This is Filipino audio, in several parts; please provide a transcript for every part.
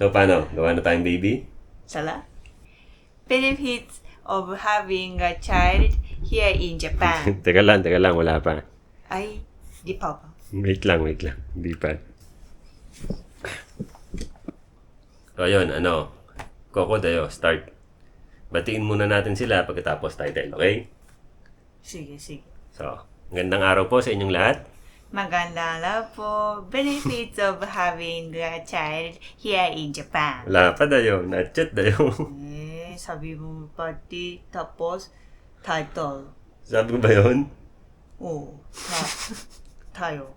So, paano? Gawa na tayong baby? Sala? Benefits of having a child here in Japan. teka lang, teka lang. Wala pa. Ay, di pa ba? Wait lang, wait lang. Hindi pa. So, ayun, ano. Coco Dayo, start. Batiin muna natin sila pagkatapos title, okay? Sige, sige. So, gandang araw po sa inyong lahat. Maganda na po. Benefits of having a child here in Japan. Wala pa Dayo. Not-chat Dayo. Eh, sabi mo pati tapos title. Sabi ko ba yun? Oh, ta tayo.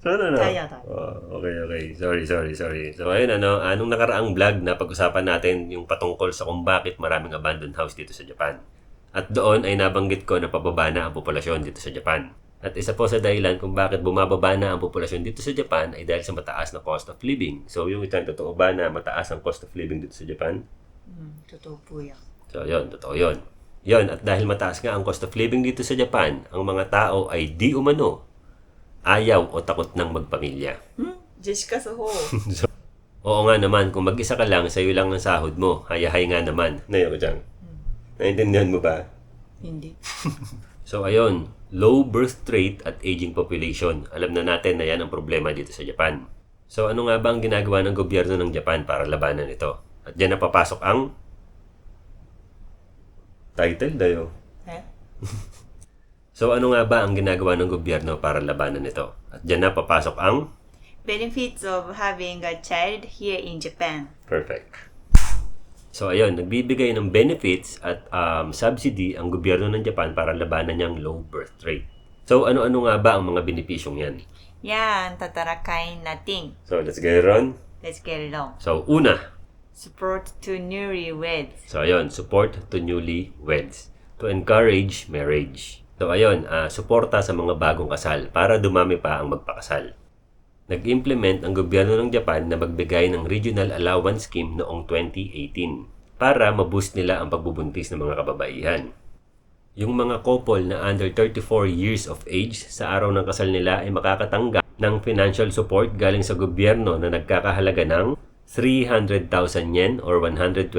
so, ano na? Tayo, tayo. Oh, okay, okay. Sorry, sorry, sorry. So, ayun, ano, anong nakaraang vlog na pag-usapan natin yung patungkol sa kung bakit maraming abandoned house dito sa Japan. At doon ay nabanggit ko na pababa na ang populasyon dito sa Japan. At isa po sa dahilan kung bakit bumababa na ang populasyon dito sa Japan ay dahil sa mataas na cost of living. So, yung itang totoo ba na mataas ang cost of living dito sa Japan? Hmm, totoo po yan. So, yun, totoo yun. Yun, at dahil mataas nga ang cost of living dito sa Japan, ang mga tao ay di umano, ayaw o takot ng magpamilya. Hmm? Jessica Soho. So, oo nga naman, kung mag-isa ka lang, sa'yo lang ang sahod mo, hayahay nga naman. Nayo ko dyan. Naintindihan mo ba? Hindi. So, ayun, low birth rate at aging population. Alam na natin na yan ang problema dito sa Japan. So, ano nga ba ang ginagawa ng gobyerno ng Japan para labanan ito? At dyan na papasok ang title dayo. Eh? So ano nga ba ang ginagawa ng gobyerno para labanan ito? At dyan na papasok ang Benefits of having a child here in Japan. perfect. So ayun, nagbibigay ng benefits at um, subsidy ang gobyerno ng Japan para labanan niyang low birth rate. So ano-ano nga ba ang mga benepisyong yan? Yan, tatarakain natin. So let's get it on. Let's get it on. So una, Support to newlyweds. so ayun, support to newly weds. To encourage marriage. So ayun, ah, suporta sa mga bagong kasal para dumami pa ang magpakasal. Nag-implement ang gobyerno ng Japan na magbigay ng Regional Allowance Scheme noong 2018 para maboost nila ang pagbubuntis ng mga kababaihan. Yung mga couple na under 34 years of age sa araw ng kasal nila ay makakatanggap ng financial support galing sa gobyerno na nagkakahalaga ng 300,000 yen or 120,000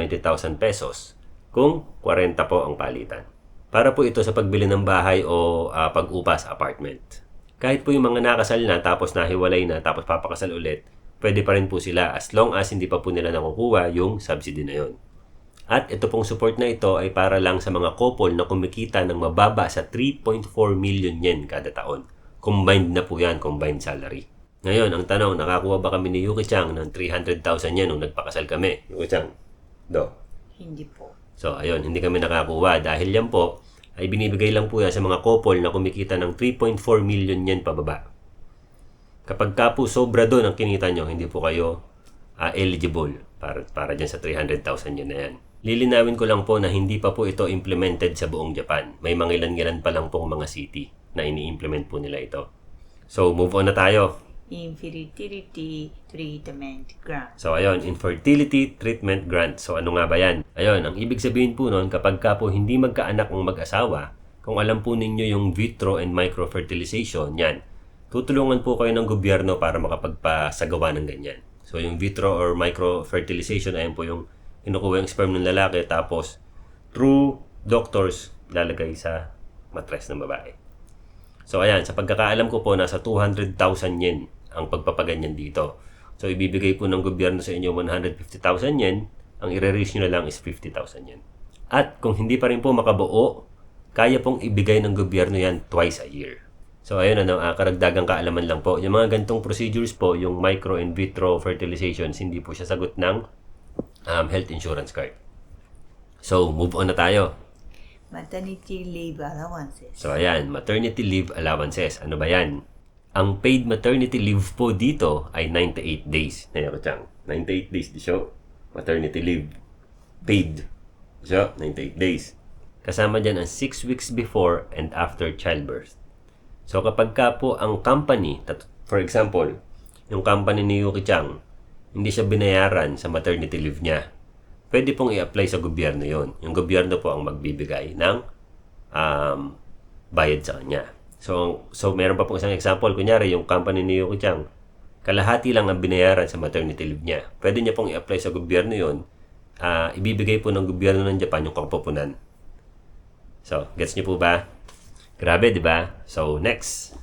pesos kung 40 po ang palitan. Para po ito sa pagbili ng bahay o ah, pag-upa sa apartment. Kahit po yung mga nakasal na tapos nahiwalay na tapos papakasal ulit, pwede pa rin po sila as long as hindi pa po nila nakukuha yung subsidy na yon. At ito pong support na ito ay para lang sa mga couple na kumikita ng mababa sa 3.4 million yen kada taon. Combined na po yan, combined salary. Ngayon, ang tanong, nakakuha ba kami ni Yuki Chang ng 300,000 yen nung nagpakasal kami? Yuki Chang, do. Hindi po. So, ayun, hindi kami nakakuha dahil yan po ay binibigay lang po yan sa mga couple na kumikita ng 3.4 million yen pababa. Kapag ka po sobra doon ang kinita nyo, hindi po kayo ah, eligible para, para dyan sa 300,000 yen na yan. Lilinawin ko lang po na hindi pa po ito implemented sa buong Japan. May mga ilan-ilan pa lang pong mga city na ini-implement po nila ito. So, move on na tayo. Infertility treatment grant. So, ayun, infertility treatment grant. So, ano nga ba yan? Ayun, ang ibig sabihin po nun, kapag ka po hindi magkaanak ang mag-asawa, kung alam po ninyo yung vitro and microfertilization, yan, tutulungan po kayo ng gobyerno para makapagpasagawa ng ganyan. So, yung vitro or microfertilization, ayan po yung kinukuha yung sperm ng lalaki, tapos through doctors, lalagay sa matres ng babae. So ayan, sa pagkakaalam ko po, nasa 200,000 yen ang pagpapaganyan dito. So ibibigay po ng gobyerno sa inyo 150,000 yen, ang i-reach nyo na lang is 50,000 yen. At kung hindi pa rin po makabuo, kaya pong ibigay ng gobyerno yan twice a year. So ayun ano, uh, karagdagang kaalaman lang po. Yung mga gantong procedures po, yung micro and vitro fertilizations, hindi po siya sagot ng um, health insurance card. So move on na tayo. Maternity leave allowances. So ayan, maternity leave allowances. Ano ba yan? Ang paid maternity leave po dito ay 98 days. Ngayon ko chang. 98 days di show. Maternity leave. Paid. So, 98 days. Kasama dyan ang 6 weeks before and after childbirth. So kapag ka po ang company, for example, yung company ni Yuki Chang, hindi siya binayaran sa maternity leave niya, pwede pong i-apply sa gobyerno yon. Yung gobyerno po ang magbibigay ng um, bayad sa kanya. So, so meron pa pong isang example. Kunyari, yung company ni Yuki Chang, kalahati lang ang binayaran sa maternity leave niya. Pwede niya pong i-apply sa gobyerno yon. Ah, ibibigay po ng gobyerno ng Japan yung kapupunan. So, gets niyo po ba? Grabe, di ba? So, next.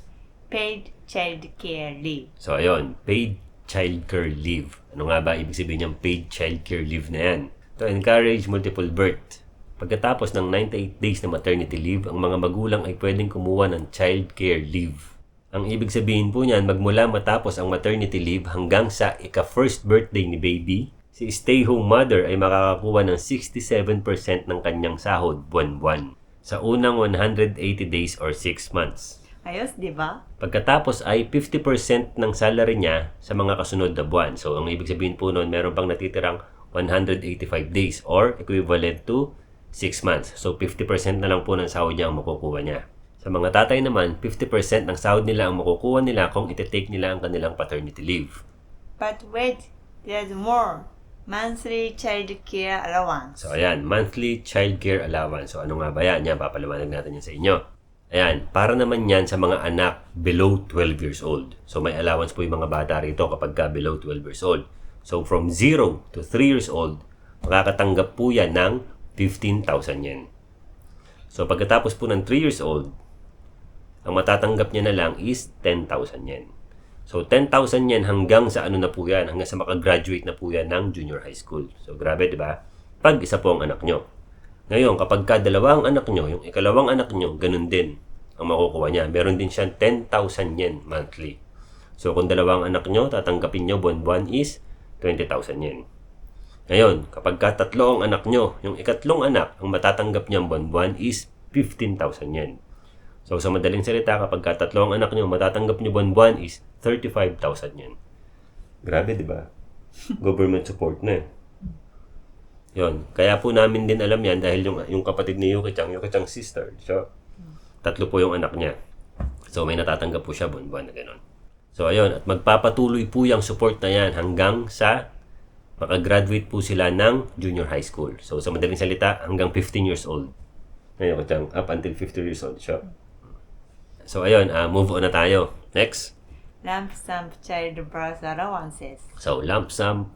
Paid child care leave. So, ayun, paid childcare leave. Ano nga ba ibig sabihin ng paid childcare leave na yan? To encourage multiple birth. Pagkatapos ng 98 days na maternity leave, ang mga magulang ay pwedeng kumuha ng childcare leave. Ang ibig sabihin po niyan, magmula matapos ang maternity leave hanggang sa ika-first birthday ni baby, si stay-home mother ay makakakuha ng 67% ng kanyang sahod buwan-buwan sa unang 180 days or 6 months. Ayos, di ba? Pagkatapos ay 50% ng salary niya sa mga kasunod na buwan. So, ang ibig sabihin po noon, meron pang natitirang 185 days or equivalent to 6 months. So, 50% na lang po ng sahod niya ang makukuha niya. Sa mga tatay naman, 50% ng sahod nila ang makukuha nila kung iti-take nila ang kanilang paternity leave. But wait, there's more. Monthly child care allowance. So, ayan, monthly child care allowance. So, ano nga ba yan? Yan, papaliwanag natin yan sa inyo. Ayan, para naman yan sa mga anak below 12 years old. So, may allowance po yung mga bata rito kapag ka below 12 years old. So, from 0 to 3 years old, makakatanggap po yan ng 15,000 yen. So, pagkatapos po ng 3 years old, ang matatanggap niya na lang is 10,000 yen. So, 10,000 yen hanggang sa ano na po yan, hanggang sa makagraduate na po yan ng junior high school. So, grabe, di ba? Pag isa po ang anak nyo. Ngayon, kapag ka dalawang anak nyo, yung ikalawang anak nyo, ganun din ang makukuha niya. Meron din siyang 10,000 yen monthly. So, kung dalawang anak nyo, tatanggapin nyo buwan-buwan is 20,000 yen. Ngayon, kapag ka tatlo ang anak nyo, yung ikatlong anak, ang matatanggap niyang buwan-buwan is 15,000 yen. So, sa madaling salita, kapag ka tatlo ang anak nyo, matatanggap nyo buwan-buwan is 35,000 yen. Grabe, di ba? Government support na eh. Yon. Kaya po namin din alam yan dahil yung, yung kapatid ni Yuki Chang, Yuki Chang sister, so, tatlo po yung anak niya. So, may natatanggap po siya buwan-buwan na gano'n. So, ayun. At magpapatuloy po yung support na yan hanggang sa makagraduate po sila ng junior high school. So, sa madaling salita, hanggang 15 years old. Ngayon, Chang, up until 50 years old siya. So, ayun. ah, move on na tayo. Next. Lump sum child birth allowances. So, lump sum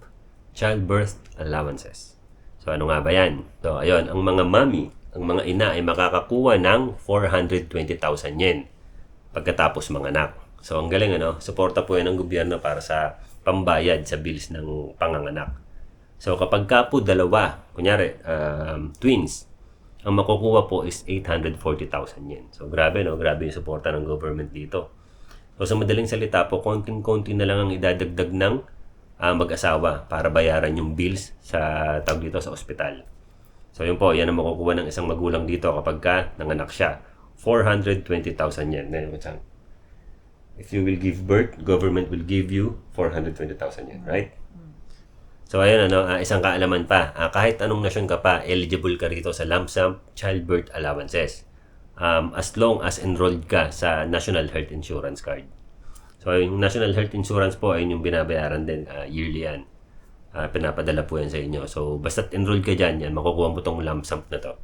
childbirth allowances. So, ano nga ba yan? So, ayun, ang mga mami, ang mga ina ay makakakuha ng 420,000 yen pagkatapos manganak. So, ang galing, ano? Suporta po yan ng gobyerno para sa pambayad sa bills ng panganganak. So, kapag ka po dalawa, kunyari, um, twins, ang makukuha po is 840,000 yen. So, grabe, no? Grabe yung suporta ng government dito. So, sa madaling salita po, konting-konti na lang ang idadagdag ng ah, mag-asawa para bayaran yung bills sa tawag dito sa ospital. So, yun po, yan ang makukuha ng isang magulang dito kapag ka nanganak siya. 420,000 yan. Ngayon, if you will give birth, government will give you 420,000 yan, right? So, ayun, ano, ah, isang kaalaman pa. Ah, kahit anong nasyon ka pa, eligible ka rito sa lump sum childbirth allowances. Um, as long as enrolled ka sa National Health Insurance Card. So, yung National Health Insurance po ay yung binabayaran din ah, yearly yan. Ah, pinapadala po yan sa inyo. So, basta't enrolled ka dyan, yan, makukuha mo tong lump sum na to.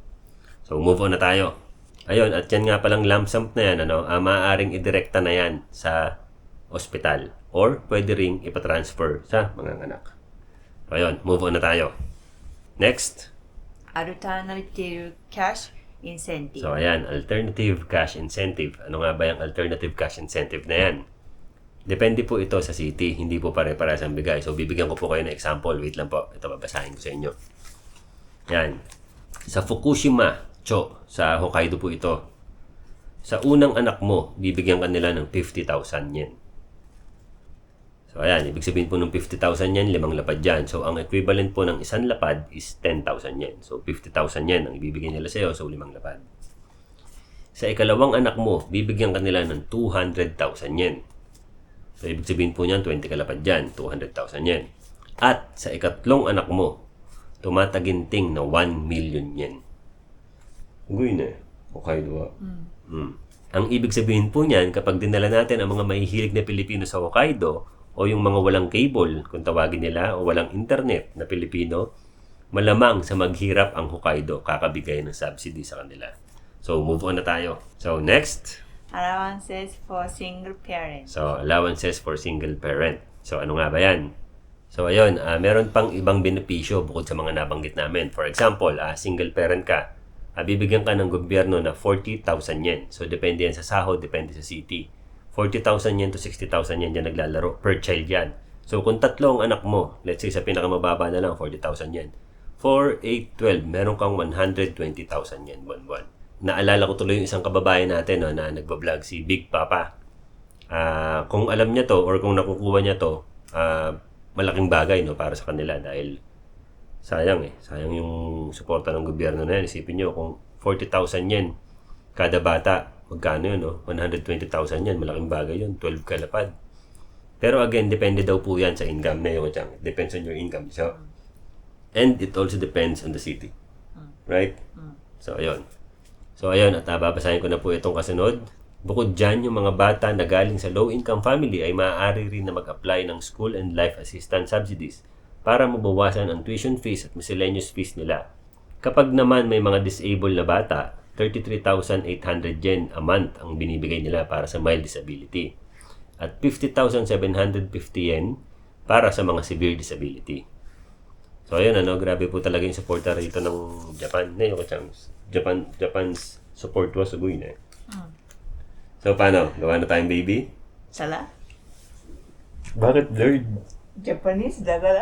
So, move on na tayo. Ayun, at yan nga palang lump sum na yan, ano, ah, maaaring idirekta na yan sa ospital or pwede ring ipatransfer sa mga anak. Ayun, move on na tayo. Next. Alternative cash incentive. So, ayan, alternative cash incentive. Ano nga ba yung alternative cash incentive na yan? Depende po ito sa city, hindi po pare-parehas ang bigay. So, bibigyan ko po kayo ng example. Wait lang po, ito babasahin ko sa inyo. Yan. Sa Fukushima, Cho, sa Hokkaido po ito. Sa unang anak mo, bibigyan ka nila ng 50,000 yen. So, ayan, ibig sabihin po ng 50,000 yen, limang lapad yan. So, ang equivalent po ng isang lapad is 10,000 yen. So, 50,000 yen ang ibibigay nila sa iyo, so limang lapad. Sa ikalawang anak mo, bibigyan ka nila ng 200,000 yen. So, ibig sabihin po niyan, 20 kalapad dyan, 200,000 yen. At sa ikatlong anak mo, tumataginting na 1 million yen. Uy na, okay diba? Mm. Ang ibig sabihin po niyan, kapag dinala natin ang mga mahihilig na Pilipino sa Hokkaido, o yung mga walang cable, kung tawagin nila, o walang internet na Pilipino, malamang sa maghirap ang Hokkaido kakabigay ng subsidy sa kanila. So, move on na tayo. So, next. Allowances for single parents. So, allowances for single parent. So ano nga ba yan? So ayun, ah, meron pang ibang benepisyo bukod sa mga nabanggit namin. For example, ah, single parent ka, ah, bibigyan ka ng gobyerno na 40,000 yen. So depende yan sa sahod, depende sa city. 40,000 yen to 60,000 yen yan naglalaro per child yan. So kung tatlo ang anak mo, let's say sa pinakamababa na lang 40,000 yen. 4, 8, 12, meron kang 120,000 yen buwan-buwan. Naalala ko tuloy yung isang kababayan natin no, na nagbablog si Big Papa. Ah, kung alam niya to or kung nakukuha niya to, ah, malaking bagay no para sa kanila dahil sayang eh. Sayang yung suporta ng gobyerno na yan. Isipin nyo, kung 40,000 yen kada bata, magkano yun, no? 120,000 yen. Malaking bagay yun. 12 kalapad. Pero again, depende daw po yan sa income na yun. Chang. Depends on your income. So, and it also depends on the city. Right? So, ayun. So, ayun. At babasahin ko na po itong kasunod. Bukod dyan, yung mga bata na galing sa low-income family ay maaari rin na mag-apply ng school and life assistance subsidies para mabawasan ang tuition fees at miscellaneous fees nila. Kapag naman may mga disabled na bata, 33,800 yen a month ang binibigay nila para sa mild disability at 50,750 yen para sa mga severe disability. So ayun ano, grabe po talaga yung suporta rito ng Japan. Ne, yung Japan, Japan's support was sugoy na. So paano? Gawa na tayong baby? Sala? Bakit blurred? Japanese దగ్గర